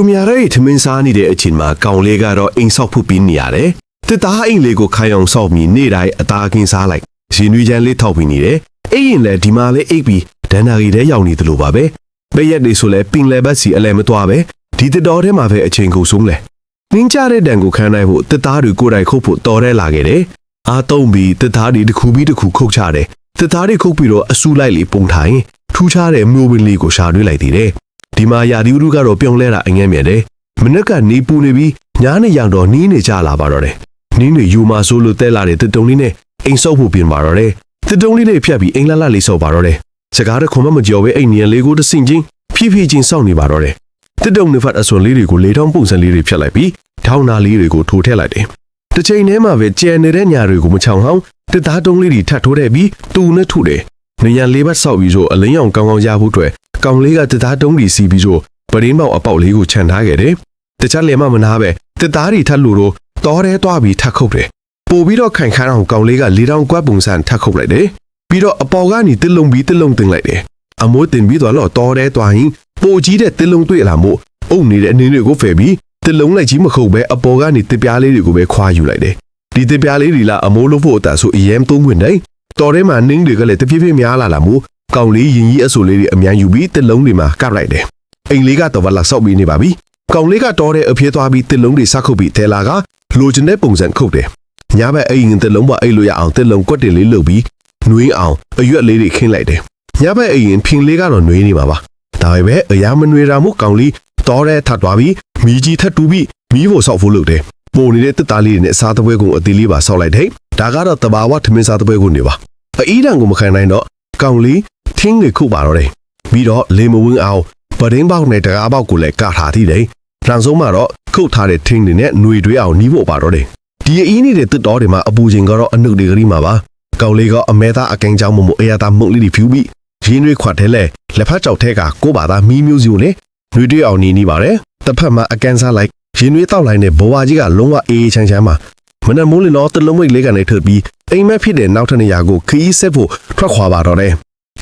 သူများရဲ့ထမင်းစားနေတဲ့အချိန်မှာကောင်လေးကတော့အိမ်ဆောက်ဖို့ပြီးနေရတယ်တစ်သားအိမ်လေးကိုခိုင်အောင်ဆောက်ပြီးနေ့တိုင်းအသားကင်းစားလိုက်ရှင်နွေချမ်းလေးထောက်ပြီးနေတယ်အိမ်ရင်လည်းဒီမှာလေးအိပ်ပြီးဒဏ္ဍာရီထဲရောက်နေသလိုပါပဲပိတ်ရက်တွေဆိုလဲပင်လယ်ဘက်စီအလဲမသွားပဲဒီတစ်တော်ထဲမှာပဲအချိန်ကုန်ဆုံးလဲနင်းကြတဲ့တန်ကိုခံနိုင်ဖို့တစ်သားတွေကိုယ်တိုင်ခုတ်ဖို့တော်ရဲလာခဲ့တယ်အားသုံးပြီးတစ်သားတွေတစ်ခုပြီးတစ်ခုခုတ်ချတယ်တစ်သားတွေခုတ်ပြီးတော့အဆူလိုက်လေပုံထိုင်ထူးခြားတဲ့မျိုးဝင်လေးကိုရှာတွေ့လိုက်သေးတယ် ဒီမှာယာဒီဥရုကတော့ပြုံးလဲတာအငဲမြင်တယ်မနက်ကနေပူနေပြီးညားနေရောက်တော့နီးနေကြလာပါတော့တယ်နင်းတွေယူမာဆိုးလို့တဲလာတဲ့တစ်တုံလေးနဲ့အိမ်ဆောက်ဖို့ပြင်ပါတော့တယ်တစ်တုံလေးနဲ့ဖြတ်ပြီးအိမ်လာလာလေးဆောက်ပါတော့တယ်စကားတခွန်မမကြော်ပဲအိမ်နီယန်လေးကိုတဆင့်ချင်းဖြည်းဖြည်းချင်းစောင့်နေပါတော့တယ်တစ်တုံနှစ်ဖက်အစွန်လေးတွေကိုလေထောင်းပုံစံလေးတွေဖြတ်လိုက်ပြီးထောင်းနာလေးတွေကိုထိုးထည့်လိုက်တယ်တစ်ချိန်တည်းမှာပဲကြံနေတဲ့ညာတွေကိုမချောင်ဟောင်းတစ်သားတုံးလေးတွေထပ်ထိုးတဲ့ပြီးတူနဲ့ထုတယ်နေရန်လေးဘက်ဆောက်ပြီးဆိုအလင်းရောင်ကောင်းကောင်းရဖို့အတွက် ကောင်လေးကတစ်သားတုံးတွေစီးပြီးဆိုပရင်းပေါက်အပေါက်လေးကိုခြံထားခဲ့တယ်တခြားလည်းမမနာပဲတစ်သားတွေထပ်လို့တော့တော်ရဲသွားပြီးထပ်ခုတ်တယ်ပို့ပြီးတော့ခိုင်ခန်းအောင်ကောင်လေးကလေတောင်ကွက်ပုံစံထပ်ခုတ်လိုက်တယ်ပြီးတော့အပေါ်ကနေတစ်လုံးပြီးတစ်လုံးတင်လိုက်တယ်အမိုးတင်ပြီးတော့တော့တော်ရဲသွားရင်ပိုကြီးတဲ့တစ်လုံးတွေ့လာမို့အုပ်နေတဲ့အနေတွေကိုဖယ်ပြီးတစ်လုံးလိုက်ကြီးမခုတ်ပဲအပေါ်ကနေတစ်ပြားလေးတွေကိုပဲခွာယူလိုက်တယ်ဒီတစ်ပြားလေးတွေလာအမိုးလို့ဖို့အတန်ဆိုအယမ်းသုံးဝင်တယ်တော်ထဲမှာနင်းတွေကလည်းတဖြည်းဖြည်းများလာလာမို့ ကောင်လေးရင်ကြီးအဆူလေးတွေအမြန်ယူပြီးတစ်လုံးတွေမှာကပ်လိုက်တယ်အိမ်လေးကတော့ဗလာဆောက်ပြီးနေပါပြီကောင်လေးကတော်တဲ့အပြေးသွားပြီးတစ်လုံးတွေစခုတ်ပြီးတဲလာကလိုချင်တဲ့ပုံစံခုတ်တယ်ညဘက်အိမ်တစ်လုံးပေါ်အိတ်လို့ရအောင်တစ်လုံးကွက်တင်လေးလုပ်ပြီးနှွေးအောင်အရွက်လေးတွေခင်းလိုက်တယ်ညဘက်အိမ်ဖင်လေးကတော့နှွေးနေမှာပါဒါပေမဲ့အရာမနှွေးတာမို့ကောင်လေးတော်တဲ့ထပ်သွားပြီးမိကြီးထပ်တူးပြီးမိဖို့ဆောက်ဖို့လုပ်တယ်ပိုနေတဲ့တက်သားလေးတွေနဲ့အစားတပွဲကုန်အသေးလေးပါဆောက်လိုက်တယ်ဒါကတော့တဘာဝထမင်းစားတပွဲကုန်နေပါအီးတန်ကိုမခံနိုင်တော့ကောင်လေး ထင်းတွေခုပါတော့တယ်ပြီးတော့လေမဝင်းအောင်ပဒင်းပေါက်နဲ့တကားပေါက်ကိုလည်းကထားထိတယ်နောက်ဆုံးမှာတော့ခုတ်ထားတဲ့ထင်းတွေနဲ့ຫນွေတွေးအောင်နီးဖို့ပါတော့တယ်ဒီအင်းနေတဲ့တစ်တော်တွေမှာအပူချိန်ကတော့အနှုတ်တွေကလေးမှာပါကောင်လေးကအမဲသားအကင်းချောင်းမမို့အရာသားမုတ်လေးတွေဖြူပြီးရင်းရွေးခွတ်ထဲလဲလက်ဖက်ကြောက်ထဲကကိုပါသားမီးမျိုးစီကိုလေနှွေတွေးအောင်နီးနေပါတယ်တစ်ဖက်မှာအကန်းစားလိုက်ရင်းရွေးတောက်လိုက်တဲ့ဘဝကြီးကလုံးဝအေးအေးချမ်းချမ်းပါမနက်မိုးလင်းတော့တလုံးမိတ်လေးကနေထွက်ပြီးအိမ်မက်ဖြစ်တဲ့နောက်ထပ်နေရာကိုခီးဆက်ဖို့ထွက်ခွာပါတော့တယ်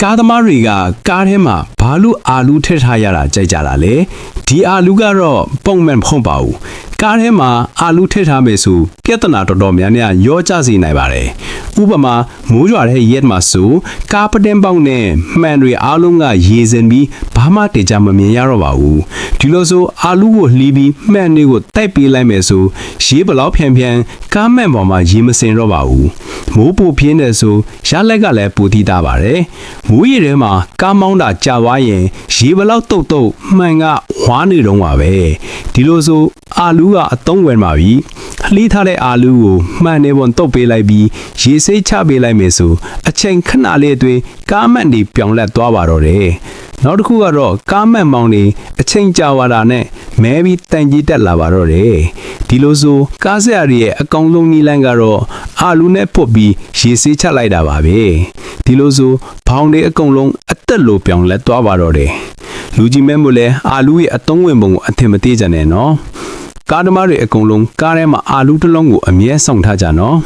ကားသမားတွေကကားထဲမှာဘာလို့အာလူထည့်ထားရတာကြိုက်ကြတာလဲဒီအာလူကတော့ပုံမှန်မဟုတ်ပါဘူး ကားထဲမှာအာလူထည့်ထားမယ်ဆိုပြဿနာတော်တော်များများရောကြစေနိုင်ပါတယ်ဥပမာမိုးရွာတဲ့ရက်မှာဆိုကားပတင်းပေါက်နဲ့မှန်တွေအားလုံးကရေစင်ပြီးဘာမှတေချာမမြင်ရတော့ပါဘူးဒီလိုဆိုအာလူကိုလှီးပြီးမှန်တွေကိုတိုက်ပေးလိုက်မယ်ဆိုရေဘလောက်ဖြန်ဖြန်ကားမှန်ပေါ်မှာရေမစင်တော့ပါဘူးမိုးပူပြင်းတယ်ဆိုရလက်ကလည်းပူတိတာပါတယ်မိုးရေထဲမှာကားမောင်းတာကြာသွားရင်ရေဘလောက်တုတ်တုတ်မှန်ကဝါနေတော့ပါပဲဒီလိုဆိုအာလူကအသုံးဝင်ပါပြီလှီးထားတဲ့အာလူကိုမှန်နေပေါ်တုတ်ပေးလိုက်ပြီးရေစိတ်ချပေးလိုက်မယ်ဆိုအချိန်ခဏလေးအတွင်းကားမှန်တွေပြောင်းလဲသွားပါတော့တယ်နောက်တစ်ခုကတော့ကားမှန်မောင်းနေအချိန်ကြာသွားတာနဲ့မဲပြီးတန်ကြီးတက်လာပါတော့တယ်ဒီလိုဆိုကားဆရာတွေရဲ့အကောင်ဆုံးနီးလန်းကတော့အာလူနဲ့ပုတ်ပြီးရေစေးချလိုက်တာပါပဲဒီလိုဆိုဘောင်တွေအကုန်လုံးအသက်လိုပြောင်းလဲသွားပါတော့တယ်လူကြီးမဲမို့လဲအာလူရဲ့အသုံးဝင်ပုံကိုအထင်မသေးကြနဲ့နော် ကားသမားတွေအကုန်လုံးကားထဲမှာအာလူတစ်လုံးကိုအမြဲဆောင်ထားကြနော်